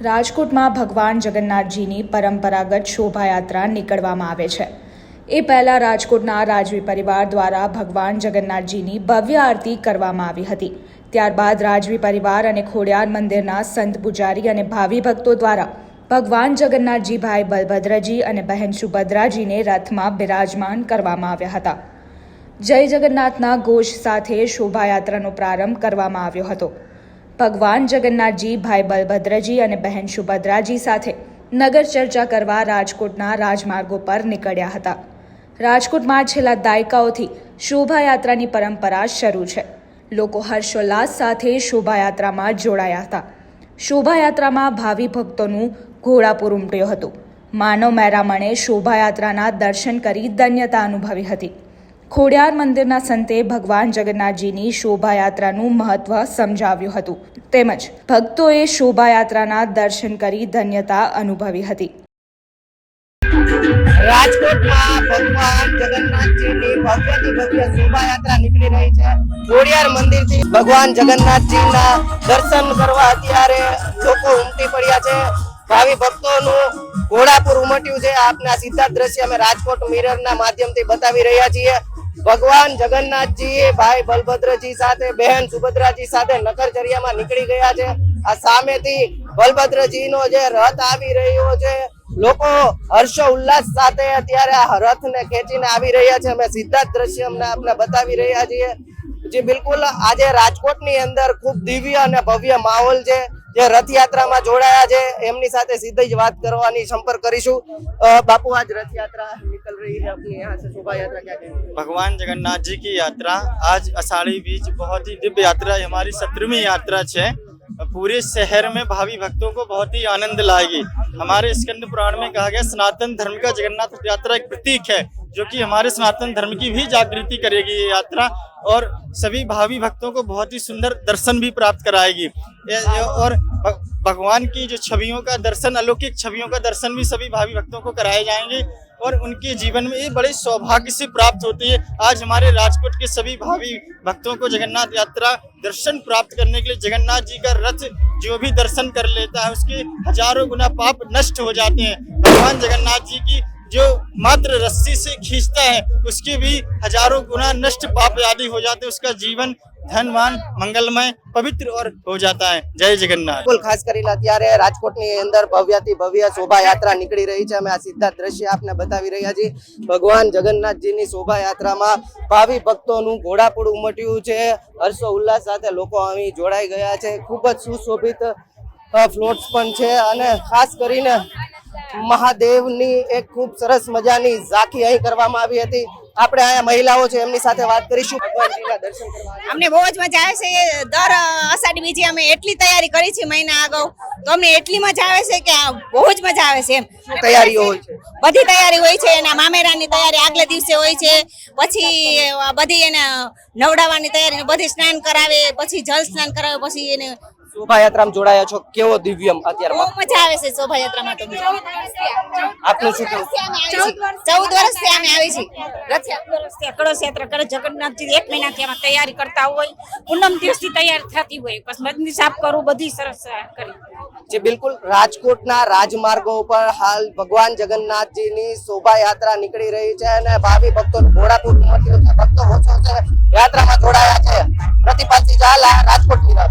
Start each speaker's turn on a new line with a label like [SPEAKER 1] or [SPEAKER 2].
[SPEAKER 1] રાજકોટમાં ભગવાન જગન્નાથજીની પરંપરાગત શોભાયાત્રા નીકળવામાં આવે છે. એ પહેલાં રાજકોટના રાજવી પરિવાર દ્વારા ભગવાન જગન્નાથજીની ભવ્ય આરતી કરવામાં આવી હતી. ત્યારબાદ રાજવી પરિવાર અને ખોડિયાર મંદિરના સંત પૂજારી અને ભાવિ ભક્તો દ્વારા ભગવાન જગન્નાથજી ભાઈ બલભદ્રજી અને બહેન સુભદ્રાજીને રથમાં બિરાજમાન કરવામાં આવ્યા હતા. જય જગન્નાથના ઘોષ સાથે શોભાયાત્રાનો પ્રારંભ કરવામાં આવ્યો હતો. ભગવાન જગન્નાથજી, ભાઈ બલભદ્રજી અને બહેન સુભદ્રાજી સાથે નગર ચર્ચા કરવા રાજકોટના રાજમાર્ગો પર નીકળ્યા હતા. રાજકોટમાં છેલ્લા દાયકાઓથી શોભાયાત્રાની પરંપરા શરૂ છે. લોકો હર્ષોલ્લાસ સાથે શોભાયાત્રામાં જોડાયા હતા. શોભાયાત્રામાં ભાવિ ભક્તોનું ઘોડાપુર ઉમટ્યું હતું. માનવ મહેરામણે શોભાયાત્રાના દર્શન કરી ધન્યતા અનુભવી હતી. ખોડિયાર મંદિરના સંતે ભગવાન જગન્નાથજીની શોભાયાત્રાનું મહત્વ સમજાવ્યું હતું. તેમજ ભક્તોએ શોભાયાત્રાના દર્શન કરી ધન્યતા અનુભવી હતી.
[SPEAKER 2] રાજકોટમાં ભગવાન જગન્નાથજીની ભવ્યથી ભવ્ય શોભાયાત્રા નીકળી રહી છે. ખોડિયાર મંદિરથી ભગવાન જગન્નાથજીના દર્શન કરવા અત્યારે લોકો ઉમટી પડ્યા છે. ભાવિ ભક્તોનું ઘોડાપુર ઉમટ્યું છે. આપના સીધા દ્રશ્ય અમે રાજકોટ મિરરના માધ્યમથી બતાવી રહ્યા છીએ. ભગવાન જગન્નાથજી, ભાઈ બલભદ્રજી સાથે, બહેન સુભદ્રાજી સાથે નગરચર્યામાં નીકળી ગયા છે. આ સામેથી બલભદ્રજીનો જે રથ આવી રહ્યો છે, લોકો હર્ષો ઉલ્લાસ સાથે અત્યારે આ રથને ખેંચીને આવી રહ્યા છે. અમે સીધા જ દ્રશ્ય અમને આપને બતાવી રહ્યા છીએ. જે બિલકુલ આજે રાજકોટની અંદર ખૂબ દિવ્ય અને ભવ્ય માહોલ છે. જે રથયાત્રામાં જોડાયા છે એમની સાથે સીધી જ વાત કરવાની સંપર્ક કરીશું અ, બાપુ આજ રથયાત્રા निकल रही है अपनी यहाँ से शोभा यात्रा क्या कहेंगे
[SPEAKER 3] भगवान जगन्नाथ जी की यात्रा आज अषाढ़ी बीज बहुत ही दिव्य यात्रा है हमारी सत्रहवीं यात्रा है पूरे शहर में भावी भक्तों को बहुत ही आनंद लाएगी हमारे स्कंद पुराण में कहा गया सनातन धर्म का जगन्नाथ यात्रा एक प्रतीक है जो कि हमारे सनातन धर्म की भी जागृति करेगी ये यात्रा और सभी भावी भक्तों को बहुत ही सुंदर दर्शन भी प्राप्त कराएगी ये- ये- और भ- भगवान की जो छवियों का दर्शन, अलौकिक छवियों का दर्शन भी सभी भावी भक्तों को कराए जाएँगे और उनके जीवन में ये बड़े सौभाग्य से प्राप्त होती है। आज हमारे राजकोट के सभी भावी भक्तों को जगन्नाथ यात्रा दर्शन प्राप्त करने के लिए जगन्नाथ जी का रथ जो भी दर्शन कर लेता है, उसके हज़ारों गुना पाप नष्ट हो जाते हैं। भगवान जगन्नाथ जी की जो मात्र रस्सी से खींचता है उसके भी हजारों गुना नष्ट पाप आदि हो जाते हैं उसका जीवन धनवान मंगलमय पवित्र और हो जाता है जय जगन्नाथ
[SPEAKER 2] બિલકુલ ખાસ કરીને અત્યારે રાજકોટની અંદર ભવ્યથી ભવ્ય શોભાયાત્રા નીકળી રહી છે અમે આ સીધા દ્રશ્ય આપને બતાવી રહ્યા છીએ ભગવાન જગન્નાથજીની શોભાયાત્રામાં ભાવિ ભક્તોનું ઘોડાપુર ઉમટ્યું છે હર્ષો ઉલ્લાસ સાથે લોકો અહીં જોડાઈ ગયા છે ખૂબ જ સુશોભિત ફ્લોટ્સ પણ છે અને ખાસ કરીને મહાદેવની એક ખૂબ સરસ મજાની ઝાંખી અહીં કરવામાં આવી હતી. આપણે અહીંયા મહિલાઓ છે એમની સાથે વાત કરીશું. ભગવાનજીના દર્શન કરવા
[SPEAKER 4] અમને બહુ જ મજા આવે છે. દર અષાઢી બીજી અમે એટલી તૈયારી કરી છે મહિના અગાઉ તો અમને એટલી મજા આવે છે કે બહુ જ મજા આવે છે એમ.
[SPEAKER 2] તૈયારીઓ હોય છે?
[SPEAKER 4] બધી તૈયારી હોય છે. એના મામેરાની તૈયારી આગલે દિવસે હોય છે. પછી બધી એને નવડાવવાની તૈયારી બધી સ્નાન કરાવે પછી જલ સ્નાન કરાવે પછી એને
[SPEAKER 2] શોભાયાત્રામાં જોડાયા છો? કેવો દિવ્યમ અત્યારમાં?
[SPEAKER 4] બહુ મજા આવે છે શોભાયાત્રામાં તો
[SPEAKER 2] આપનું શું કહેવું?
[SPEAKER 4] ચૌદ વર્ષથી અમે આવી છીએ. રથયાત્રા
[SPEAKER 5] વર્ષથી કળશ યાત્રા કરે. જગન્નાથજી એક મહિનાથી અમે તૈયારી કરતા હોય. પૂનમ દિવસથી તૈયાર થતી હોય. પછી મંદિર સાફ કરવું બધી સરસ કરી.
[SPEAKER 2] જે બિલકુલ રાજકોટના રાજમાર્ગો ઉપર હાલ ભગવાન જગન્નાથજીની શોભાયાત્રા નીકળી રહી છે અને ભાવિ ભક્તો ઘોડાપુર ભક્તો ઓછો છે યાત્રામાં જોડાયા છે. પ્રતિપાલસિંહ ઝાલા રાજકોટ મિરર